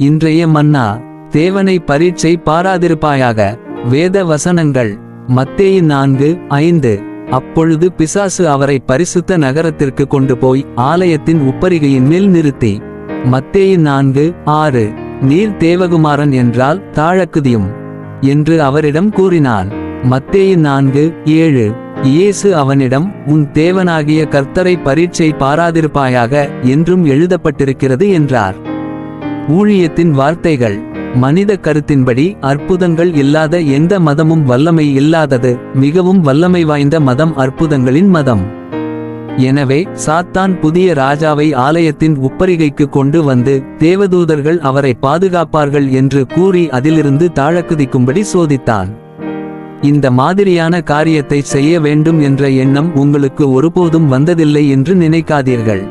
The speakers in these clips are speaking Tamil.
இன்றைய மன்னா தேவனை பரீட்சை பாராதிருப்பாயாக. வேத வசனங்கள் மத்தேயு நான்கு ஐந்து. அப்பொழுது பிசாசு அவரை பரிசுத்த நகரத்திற்கு கொண்டு போய் ஆலயத்தின் உப்பரிகையின் மேல் நிறுத்தி. மத்தேயு நான்கு ஆறு. நீர் தேவகுமாரன் என்றால் தாழக்குதியும் என்று அவரிடம் கூறினான். மத்தேயு நான்கு ஏழு. இயேசு அவனிடம் உன் தேவனாகிய கர்த்தரை பரீட்சை பாராதிருப்பாயாக என்றும் எழுதப்பட்டிருக்கிறது என்றார். ஊழியத்தின் வார்த்தைகள் மனித கருத்தின்படி அற்புதங்கள் இல்லாத எந்த மதமும் வல்லமை இல்லாதது மிகவும் வல்லமை வாய்ந்த மதம் அற்புதங்களின் மதம். எனவே சாத்தான் புதிய ராஜாவை ஆலயத்தின் உப்பரிகைக்கு கொண்டு வந்து தேவதூதர்கள் அவரை பாதுகாப்பார்கள் என்று கூறி அதிலிருந்து தாழக்குதிக்கும்படி சோதித்தான். இந்த மாதிரியான காரியத்தை செய்ய வேண்டும் என்ற எண்ணம் உங்களுக்கு ஒருபோதும் வந்ததில்லை என்று நினைக்காதீர்கள்.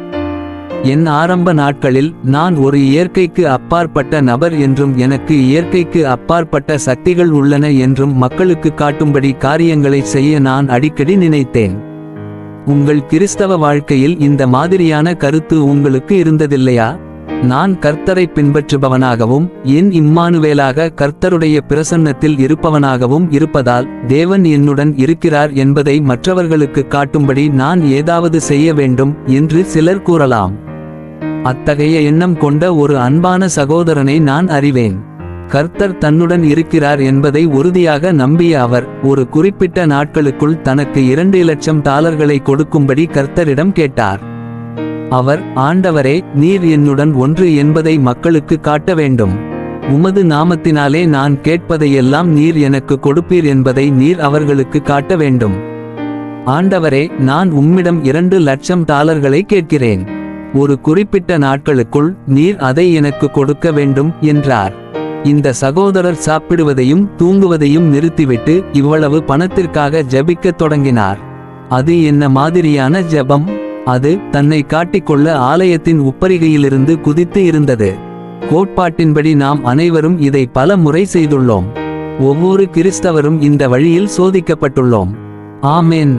என் ஆரம்ப நாட்களில் நான் ஒரு இயற்கைக்கு அப்பாற்பட்ட நபர் என்றும் எனக்கு இயற்கைக்கு அப்பாற்பட்ட சக்திகள் உள்ளன என்றும் மக்களுக்கு காட்டும்படி காரியங்களை செய்ய நான் அடிக்கடி நினைத்தேன். உங்கள் கிறிஸ்தவ வாழ்க்கையில் இந்த மாதிரியான கருத்து உங்களுக்கு இருந்ததில்லையா? நான் கர்த்தரை பின்பற்றுபவனாகவும் என் இம்மானுவேலாக கர்த்தருடைய பிரசன்னத்தில் இருப்பவனாகவும் இருப்பதால் தேவன் என்னுடன் இருக்கிறார் என்பதை மற்றவர்களுக்கு காட்டும்படி நான் ஏதாவது செய்ய வேண்டும் என்று சிலர் கூறலாம். அத்தகைய எண்ணம் கொண்ட ஒரு அன்பான சகோதரனை நான் அறிவேன். கர்த்தர் தன்னுடன் இருக்கிறார் என்பதை உறுதியாக நம்பிய அவர் ஒரு குறிப்பிட்ட நாட்களுக்குள் தனக்கு இரண்டு லட்சம் டாலர்களை கொடுக்கும்படி கர்த்தரிடம் கேட்டார். அவர் ஆண்டவரே நீர் என்னுடன் ஒன்று என்பதை மக்களுக்கு காட்ட வேண்டும். உமது நாமத்தினாலே நான் கேட்பதையெல்லாம் நீர் எனக்கு கொடுப்பீர் என்பதை நீர் அவர்களுக்கு காட்ட வேண்டும். ஆண்டவரே நான் உம்மிடம் இரண்டு லட்சம் டாலர்களை கேட்கிறேன். ஒரு குறிப்பிட்ட நாட்களுக்குள் நீர் அதை எனக்கு கொடுக்க வேண்டும் என்றார். இந்த சகோதரர் சாப்பிடுவதையும் தூங்குவதையும் நிறுத்திவிட்டு இவ்வளவு பணத்திற்காக ஜெபிக்கத் தொடங்கினார். அது என்ன மாதிரியான ஜெபம்? அது தன்னை காட்டிக்கொள்ள ஆலயத்தின் உப்பரிகையிலிருந்து குதித்து இருந்தது. கோட்பாட்டின்படி நாம் அனைவரும் இதை பல முறை செய்துள்ளோம். ஒவ்வொரு கிறிஸ்தவரும் இந்த வழியில் சோதிக்கப்பட்டுள்ளோம். ஆமேன்.